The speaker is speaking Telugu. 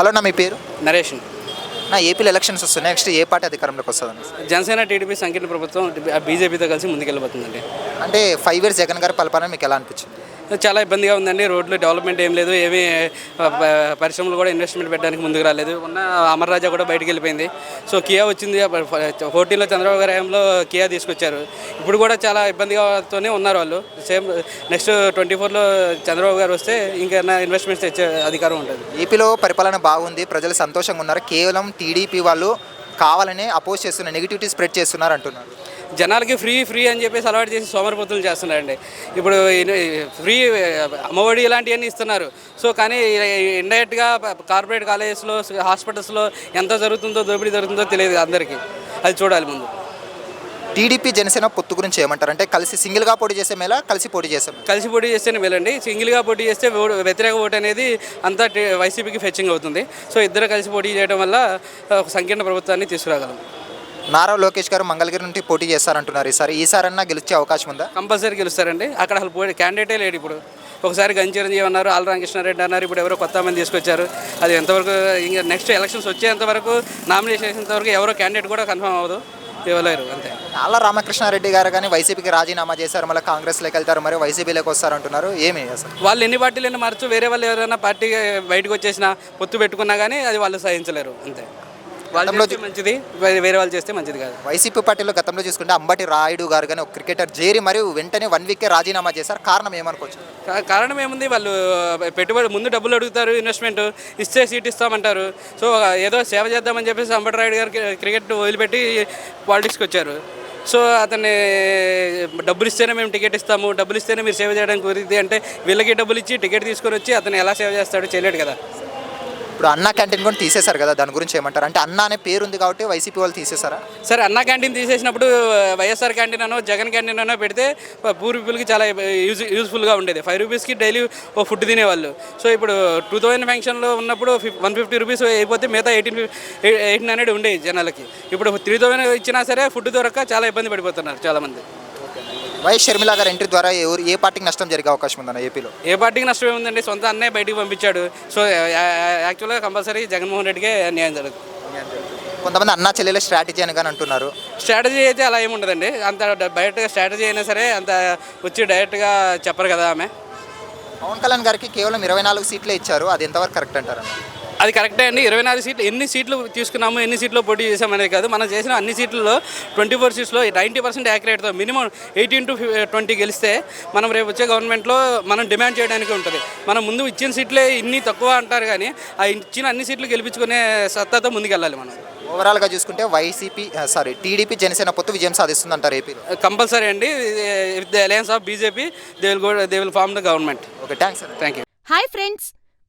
హలో నా మీ పేరు? నరేష్ నా ఏపీలో ఎలక్షన్స్ వస్తున్నాయి. నెక్స్ట్ ఏ పార్టీ అధికారంలోకి వస్తుందని జనసేన టీడీపీ సంకీర్ణ ప్రభుత్వం బీజేపీతో కలిసి ముందుకెళ్ళిపోతుందండి అంటే ఫైవ్ ఇయర్స్ జగన్ గారి పరిపాలన మీకు ఎలా అనిపించింది? చాలా ఇబ్బందిగా ఉందండి. రోడ్లు డెవలప్మెంట్ ఏం లేదు. ఏమీ పరిశ్రమలు కూడా ఇన్వెస్ట్మెంట్ పెట్టడానికి ముందుకు రాలేదు. ఉన్న అమర్ రాజా కూడా బయటికి వెళ్ళిపోయింది. సో కియా వచ్చింది. ఫోర్టీన్లో చంద్రబాబు గారి హయాంలో కియా తీసుకొచ్చారు. ఇప్పుడు కూడా చాలా ఇబ్బందిగాతోనే ఉన్నారు వాళ్ళు. సేమ్ నెక్స్ట్ ట్వంటీ ఫోర్లో చంద్రబాబు గారు వస్తే ఇంకా ఇన్వెస్ట్మెంట్స్ తెచ్చే అధికారం ఉంటుంది. ఏపీలో పరిపాలన బాగుంది. ప్రజలు సంతోషంగా ఉన్నారు. కేవలం టీడీపీ వాళ్ళు కావాలని అపోజ్ చేస్తున్నారు నెగిటివిటీ స్ప్రెడ్ చేస్తున్నారు అంటున్నారు. జనాలకి ఫ్రీ ఫ్రీ అని చెప్పేసి అలవాటు చేసి సోమరిపోతులు చేస్తున్నారండి. ఇప్పుడు ఫ్రీ అమ్మఒడి ఇలాంటివన్నీ ఇస్తున్నారు. సో కానీ ఇండైరెక్ట్గా కార్పొరేట్ కాలేజెస్లో హాస్పిటల్స్లో ఎంత జరుగుతుందో దోపిడీ జరుగుతుందో తెలియదు అందరికీ. అది చూడాలి ముందు. టీడీపీ జనసేన పొత్తు గురించి ఏమంటారు? అంటే కలిసి సింగిల్గా పోటీ చేసే మేళ కలిసి పోటీ చేసే కలిసి పోటీ చేస్తేనే వెళ్ళండి సింగిల్గా పోటీ చేస్తే వ్యతిరేక ఓటు అనేది అంతా వైసీపీకి ఫెచ్చింగ్ అవుతుంది. సో ఇద్దరు కలిసి పోటీ చేయడం వల్ల ఒక సంకీర్ణ ప్రభుత్వాన్ని తీసుకురాగలం. నారా లోకేష్ గారు మంగళగిరి నుండి పోటీ చేస్తారంటున్నారు. ఈసారి ఈసారన్నా గెలిచే అవకాశం ఉందా? కంపల్సరీ గెలుస్తారండి. అక్కడ అసలు పోటీ క్యాండిడేటే లేడు ఇప్పుడు. ఒకసారి గంజి చిరంజీవి అన్నారు ఆల్ రామకృష్ణారెడ్డి అన్నారు ఇప్పుడు ఎవరో కొత్త మంది తీసుకొచ్చారు. అది ఎంతవరకు ఇంకా నెక్స్ట్ ఎలక్షన్స్ వచ్చేంత వరకు నామినేషన్ చేసేంత వరకు ఎవరో క్యాండిడేట్ కూడా కన్ఫర్మ్ అవ్వదు. ఇవ్వలేరు అంతే. ఆళ్ళ రామకృష్ణారెడ్డి గారు కానీ వైసీపీకి రాజీనామా చేశారు మళ్ళీ కాంగ్రెస్లోకి వెళ్తారు మరి వైసీపీలోకి వస్తారంటున్నారు. ఏమి అసలు? వాళ్ళు ఎన్ని పార్టీలైనా మార్చు వేరే వాళ్ళు ఎవరైనా పార్టీ బయటకు వచ్చేసినా పొత్తు పెట్టుకున్నా కానీ అది వాళ్ళు సహించలేరు అంతే. గతంలో మంచిది వేరే- వాళ్ళు చేస్తే మంచిది కాదు. వైసీపీ పార్టీలో గతంలో చూసుకుంటే అంబటి రాయుడు గారు కానీ ఒక క్రికెటర్ జేరి మరియు వెంటనే వన్ వీకే రాజీనామా చేశారు. కారణం ఏమనుకోవచ్చు? కారణం ఏముంది? వాళ్ళు పెట్టుబడి ముందు డబ్బులు అడుగుతారు ఇన్వెస్ట్మెంట్ ఇస్తే సీట్ ఇస్తామంటారు. సో ఏదో సేవ చేద్దామని చెప్పేసి అంబటరాయుడు గారు క్రి- క్రికెట్ వదిలిపెట్టి పాలిటిక్స్కి వచ్చారు. సో అతన్ని డబ్బులు ఇస్తేనే మేము టికెట్ ఇస్తాము డబ్బులు ఇస్తేనే మీరు సేవ చేయడానికి కుదిరిద్ది అంటే వీళ్ళకి డబ్బులు ఇచ్చి టికెట్ తీసుకొని వచ్చి అతను ఎలా సేవ చేస్తాడో చేయలేడు కదా. ఇప్పుడు అన్నా క్యాంటీన్ కూడా తీసేశారు కదా దాని గురించి ఏమంటారు? అంటే అన్న అనే పేరు ఉంది కాబట్టి వైసీపీ వాళ్ళు తీసేశారా? సరే అన్నా క్యాంటీన్ తీసేసినప్పుడు వైఎస్ఆర్ క్యాంటీన్ అనో జగన్ క్యాంటీన్ అనో పెడితే పూర్ పీపుల్కి చాలా యూజ్ యూజ్ఫుల్గా ఉండేది. ఫైవ్ రూపీస్కి డైలీ ఓ ఫుడ్ తినేవాళ్ళు. సో ఇప్పుడు టూ థౌజండ్ ఫంక్షన్లో ఉన్నప్పుడు వన్ ఫిఫ్టీ రూపీస్ అయిపోతే మిగతా ఎయిటీన్ ఎయిటీన్ హండ్రెడ్ ఉండేది జనాలకి. ఇప్పుడు త్రీ థౌజండ్ ఇచ్చినా సరే ఫుడ్ దొరక్క చాలా ఇబ్బంది పడిపోతున్నారు చాలామంది. వైఎస్ షర్మిల గారి ఎంట్రీ ద్వారా ఎవరు ఏ పార్టీకి నష్టం జరిగే అవకాశం ఉందన్న ఏపీలో? ఏ పార్టీకి నష్టం ఏముందండి? సొంత అన్నయ్య బయటికి పంపించాడు. సో యాక్చువల్గా కంపల్సరీ జగన్మోహన్ రెడ్డికే న్యాయం జరుగుతుంది. కొంతమంది అన్న చెల్లెల స్ట్రాటజీ అని కానీ అంటున్నారు. స్ట్రాటజీ అయితే అలా ఏమి ఉండదండి అంత బయటగా స్ట్రాటజీ అయినా సరే అంత వచ్చి డైరెక్ట్గా చెప్పరు కదా ఆమె. పవన్ కళ్యాణ్ గారికి కేవలం ఇరవై నాలుగు సీట్లే ఇచ్చారు. అది ఎంతవరకు కరెక్ట్ అంటారు అది కరెక్టే అండి. ఇరవై నాలుగు సీట్లు ఎన్ని సీట్లు తీసుకున్నాము ఎన్ని సీట్లు పోటీ చేసామనేది కాదు. మనం చేసిన అన్ని సీట్లలో ట్వంటీ ఫోర్ సీట్స్లో నైంటీ పర్సెంట్ యాక్యురేట్తో మినిమం ఎయిటీన్ టు ట్వంటీ గెలిస్తే మనం రేపు వచ్చే గవర్నమెంట్లో మనం డిమాండ్ చేయడానికి ఉంటుంది. మనం ముందు ఇచ్చిన సీట్లే ఇన్ని తక్కువ అంటారు కానీ ఆ ఇచ్చిన అన్ని సీట్లు గెలిపించుకునే సత్తాతో ముందుకెళ్ళాలి మనం. ఓవరాల్గా చూసుకుంటే వైసీపీ సారీ టీడీపీ జనసేన పొత్తు విజయం సాధిస్తుంది అంటారు ఏపీలో కంపల్సరీ అండి. With the alliance of BJP they will go they will form the government okay thanks thank you hi friends